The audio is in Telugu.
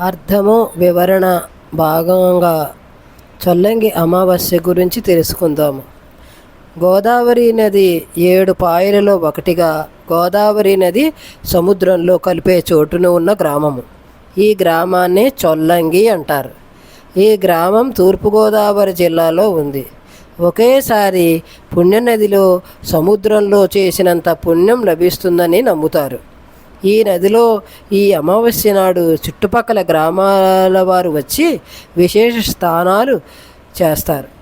అర్థము వివరణ భాగంగా చొల్లంగి అమావాస్య గురించి తెలుసుకుందాము. గోదావరి నది ఏడు పాయలలో ఒకటిగా గోదావరి నది సముద్రంలో కలిపే చోటున ఉన్న గ్రామము. ఈ గ్రామాన్ని చొల్లంగి అంటారు. ఈ గ్రామం తూర్పుగోదావరి జిల్లాలో ఉంది. ఒకేసారి పుణ్యనదిలో సముద్రంలో చేసినంత పుణ్యం లభిస్తుందని నమ్ముతారు. ఈ నదిలో ఈ అమావాస్య నాడు చుట్టుపక్కల గ్రామాల వారు వచ్చి విశేష స్నానాలు చేస్తారు.